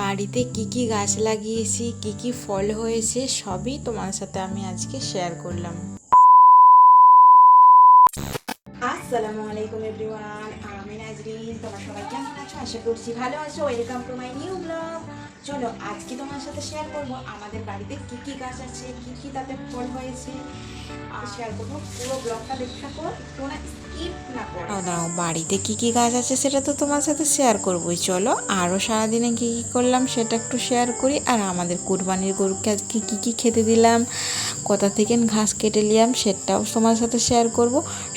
বাড়িতে কি কি গাছ লাগিয়েছি, কি কি ফল হয়েছে, সবই তোমার সাথে আমি আজকে শেয়ার করলাম। আসসালামু আলাইকুম এভরিওয়ান তোমার সবাই কেমন আছো? আশা করছি ভালো আছো। Welcome to my new vlog চলো, আজকে তোমার সাথে শেয়ার করব আমাদের বাড়িতে কি কি গাছ আছে, কি কি তাতে ফল হয়েছে। আর শেয়ার করব পুরো ব্লগটা দেখতে থাকো বাড়িতে কি কি গাছ আছে সেটা তো তোমার সাথে শেয়ার করবোই। চলো আরও সারাদিনে কী কী করলাম সেটা একটু শেয়ার করি। আর আমাদের কুরবানির গরুকে আজকে কী কী খেতে দিলাম, কোথা থেকে ঘাস কেটে নিলাম সেটাও তোমার সাথে শেয়ার করব।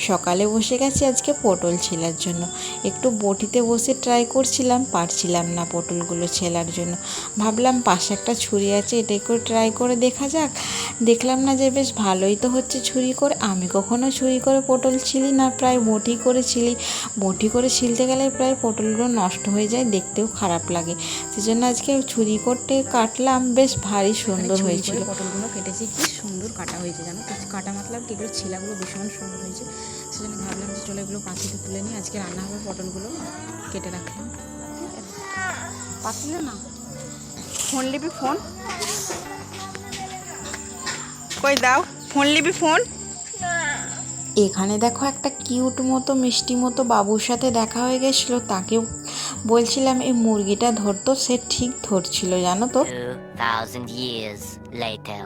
সকালে বসে গেছি আজকে পটল ছেলার জন্য। একটু বটিতে বসে ট্রাই করছিলাম পারছিলাম না পটলগুলো ছেলার জন্য। ভাবলাম পাশে একটা ছুরি আছে এটা একটু ট্রাই করে দেখা যাক। দেখলাম না যে বেশ ভালোই তো হচ্ছে ছুরি করে। আমি কখনো ছুরি করে পটল ছিলি না প্রায় বটি করে ছিলি। বটি করে ছিলতে গেলে প্রায় পটলগুলো নষ্ট হয়ে যায় দেখতেও খারাপ লাগে। সেজন্য আজকে ছুরি করতে কাটলাম বেশ ভারী সুন্দর হয়েছিল। পটলগুলো কেটেছি কি সুন্দর কাটা হয়েছে জানো তো? কাটা মতলব কি এগুলো ছিলাগুলো ভীষণ সুন্দর হয়েছে। সেজন্য ভাবলাম যে চলো এগুলো পাখিতে তুলে নিই। আজকে রান্না হবে পটলগুলো কেটে রাখলাম পাচ্ছিল না ফোন নিবি ফোন? কই দাও ফোন নিবি ফোন? এখানে দেখো একটা কিউট মতো মিষ্টি মতো বাবুর সাথে দেখা হয়ে গেছিল। তাকে বলছিলাম এই মুরগিটা ধরতো সে ঠিক ধরছিল জানো তো? 2,000 years later.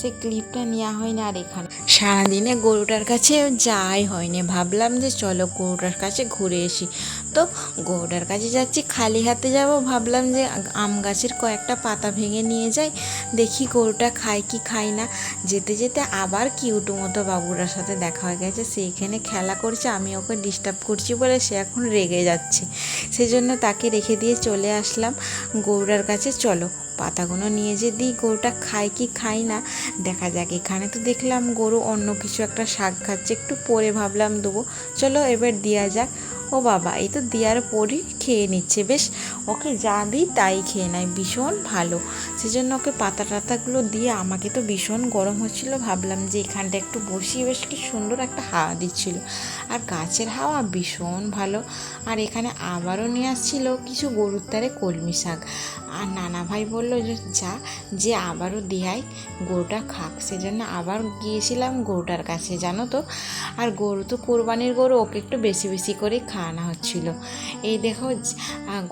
সে ক্লিপটা নেওয়া হয়নি আর এখানে। সারাদিনে গরুটার কাছে যাই হয়নি। ভাবলাম যে চলো গরুটার কাছে ঘুরে আসি। তো গরুটার কাছে যাচ্ছি, খালি হাতে যাব। ভাবলাম যে আম গাছের কয়েকটা পাতা ভেঙে নিয়ে যাই। দেখি গরুটা খায় কি খায় না। যেতে যেতে আবার কিউটু মতো বাবুটার সাথে দেখা হয়ে গেছে। সে এখানে খেলা করছে, আমি ওকে ডিস্টার্ব করছি বলে সে এখন রেগে যাচ্ছে। সেই জন্য তাকে রেখে দিয়ে চলে আসলাম। গরুটার কাছে চলো। পাতাগুলো নিয়ে যে দিই, গরুটা খায় কি খায় না, দেখা যাক। এখানে তো দেখলাম গরু অন্য কিছু একটা শাক খাচ্ছে, একটু পরে ভাবলাম দেবো। চলো এবার দেওয়া যাক। ও বাবা, এই তো দেওয়ার পরই খেয়ে নিচ্ছে। বেশ, ওকে যা দিই তাই খেয়ে নেয়, ভীষণ ভালো। সেজন্য ওকে পাতা টাতাগুলো দিয়ে আমাকে তো ভীষণ গরম হচ্ছিল, ভাবলাম যে এখানটা একটু বসিয়ে বেশ, কি সুন্দর একটা হাওয়া দিচ্ছিল। আর গাছের হাওয়া ভীষণ ভালো। আর এখানে আবারও নিয়ে আসছিল কিছু গরুর তারে কলমি শাক। আর নানা ভাই বলল যে, যা, যে আবারও দেয়াই গরুটা খাক। সেজন্য আবার গিয়েছিলাম গরুটার কাছে, জানো তো? আর গরু তো কোরবানির গরু, ওকে একটু বেশি বেশি করে খাওয়ানো হচ্ছিল। এই দেখো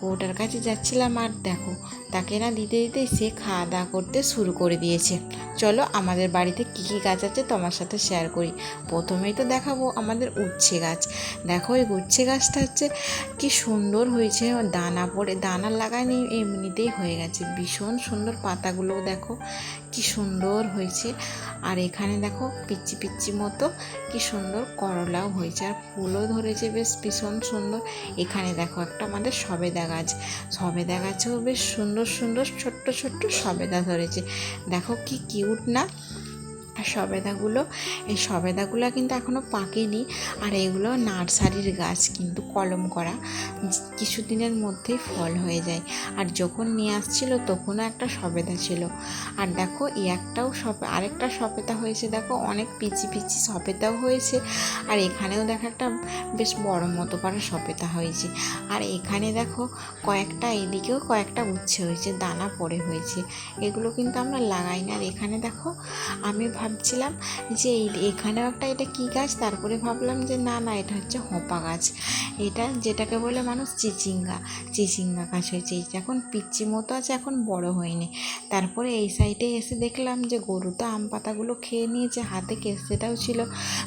গোটার কাছে যাচ্ছিলাম আর দেখো তাকে না দিতে দিতে সে খাওয়া দাওয়া করতে শুরু করে দিয়েছে। চলো আমাদের বাড়িতে কী কী গাছ আছে তোমার সাথে শেয়ার করি। প্রথমেই তো দেখাবো আমাদের উচ্ছে গাছ। দেখো এই উচ্ছে গাছটা হচ্ছে কি সুন্দর হয়েছে, দানা পড়ে, দানা লাগায়নি এমনিতেই হয়ে গেছে। ভীষণ সুন্দর পাতাগুলো দেখো, কি সুন্দর হয়েছে। আর এখানে দেখো পিচ্ছি পিচ্ছি মতো কি সুন্দর করলাও হয়েছে। আর ফুলও ধরেছে, বেশ ভীষণ সুন্দর। এখানে দেখো একটা আমাদের সবেদা গাছ। সবেদা গাছেও বেশ সুন্দর সুন্দর সুন্দর ছোট্ট ছোট্ট সবেদা ধরেছে। দেখো কি কিউট না? আর সবেদাগুলো, এই সবেদাগুলো কিন্তু এখনও পাকেনি। আর এগুলো নার্সারির গাছ কিন্তু কলম করা, কিছুদিনের মধ্যেই ফল হয়ে যায়। আর যখন নিয়ে আসছিল তখনও একটা সবেদা ছিল। আর দেখো, এই একটাও সপে আরেকটা সপেতা হয়েছে, দেখো, অনেক পিচি পিচি সপেতাও হয়েছে। আর এখানেও দেখো একটা বেশ বড় মতো পারা সপেতা হয়েছে। আর এখানে দেখো, কয়েকটা এদিকেও কয়েকটা উচ্ছে হয়েছে, দানা পড়ে হয়েছে। এগুলো কিন্তু আমরা লাগাই না। আর এখানে দেখো, আমি ভাবছিলাম যে এখানেও একটা এটা কী গাছ? তারপরে ভাবলাম যে না না, এটা হচ্ছে হোপা গাছ। এটা যেটাকে বলে মানুষ চিচিঙ্গা। চিচিঙ্গা গাছ হয়েছে। এখন পিচ্ছি মতো আছে, এখন বড় হয়নি। তারপরে এই সাইডে এসে দেখলাম যে গরু তো আম পাতাগুলো খেয়ে নিয়েছে, হাতে কেসেটাও ছিল।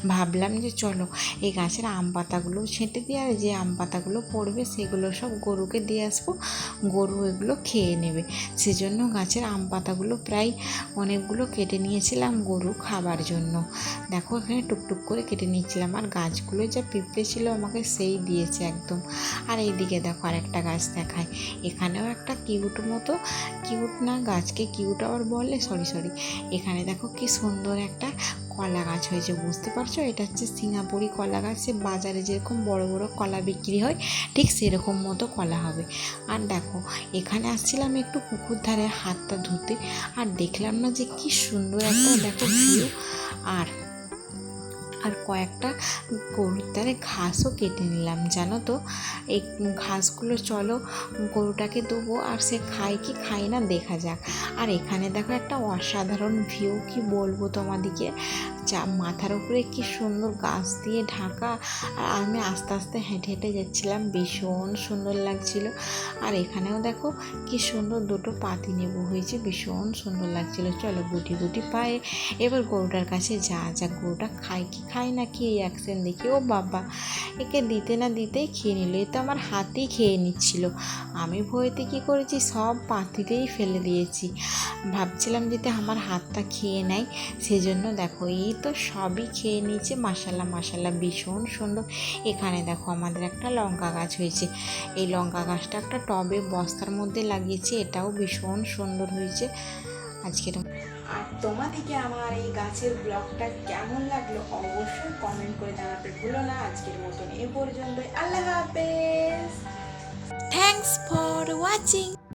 ভাবলাম যে চলো, এই গাছের আম পাতাগুলো ছেঁটে দিয়ে আর যে আম পাতাগুলো পড়বে সেগুলো সব গরুকে দিয়ে আসব। গরু এগুলো খেয়ে নেবে। সেজন্য গাছের আম পাতাগুলো প্রায় অনেকগুলো কেটে নিয়েছিলাম। গরু খাবার জন্য। দেখো, এখানে টুকটুক করে কেটে নিচ্ছিলাম আর গাছগুলো যা পিঁপড়ে ছিল আমাকে সেই দিয়েছে একদম। আর এইদিকে দেখো আরেকটা গাছ দেখায়। এখানেও একটা কিউট মতো, কিউট না গাছকে কিউট আবার বলে সরি সরি এখানে দেখো কি সুন্দর একটা কলা গাছ হয়েছে, বুঝতে পারছ? এটা হচ্ছে সিঙ্গাপুরি কলা গাছ। সে বাজারে যেরকম বড় বড় কলা বিক্রি হয়, ঠিক সেরকম মতো কলা হবে। আর দেখো, এখানে আসছিলাম একটু পুকুর ধারে হাতটা ধুতে, আর দেখলাম না যে কি সুন্দর একটা, দেখো ভিউ আর আর কয়েকটা গরুর ঘাসও কেটে নিলাম, জানো তো? এই ঘাসগুলো চলো, গরুটাকে দেবো আর সে খায় কি খায় না দেখা যাক। আর এখানে দেখো একটা অসাধারণ ভিউ কি বলব তোমাদিকে? যা মাথার উপরে কি সুন্দর গাছ দিয়ে ঢাকা। আর আমি আস্তে আস্তে হেঁটে হেঁটে যাচ্ছিলাম, ভীষণ সুন্দর লাগছিল। আর এখানেও দেখো কি সুন্দর দুটো পাতি নেবু হয়েছে, ভীষণ সুন্দর লাগছিল। চলো গুটি গুটি পায়ে এবার গরুটার কাছে যা যা, গরুটা খায় কি খায় না কি অ্যাকশন দেখি, ও বাবা, একে দিতে না দিতেই খেয়ে নিল। এ তো আমার হাতেই খেয়ে নিচ্ছিল। আমি ভয়েতে কি করেছি? সব পাতিতেই ফেলে দিয়েছি। ভাবছিলাম যাতে আমার হাতটা খেয়ে নেয়। সেজন্য দেখো এই তো সবই খেয়ে নিয়েছে। মাসাল্লাহ মাসাল্লাহ ভীষণ সুন্দর। এখানে দেখো আমাদের একটা লঙ্কা গাছ হয়েছে। এই লঙ্কা গাছটা একটা টবে বস্তার মধ্যে লাগিয়েছি, এটাও ভীষণ সুন্দর হয়েছে। আজকের আর তোমাদেরকে আমার এই গাছের ব্লগটা কেমন লাগল অবশ্যই কমেন্ট করে জানাতে ভুলো না। আজকের মতন এ পর্যন্তই। আল্লাহ হাফেজ। Thanks for watching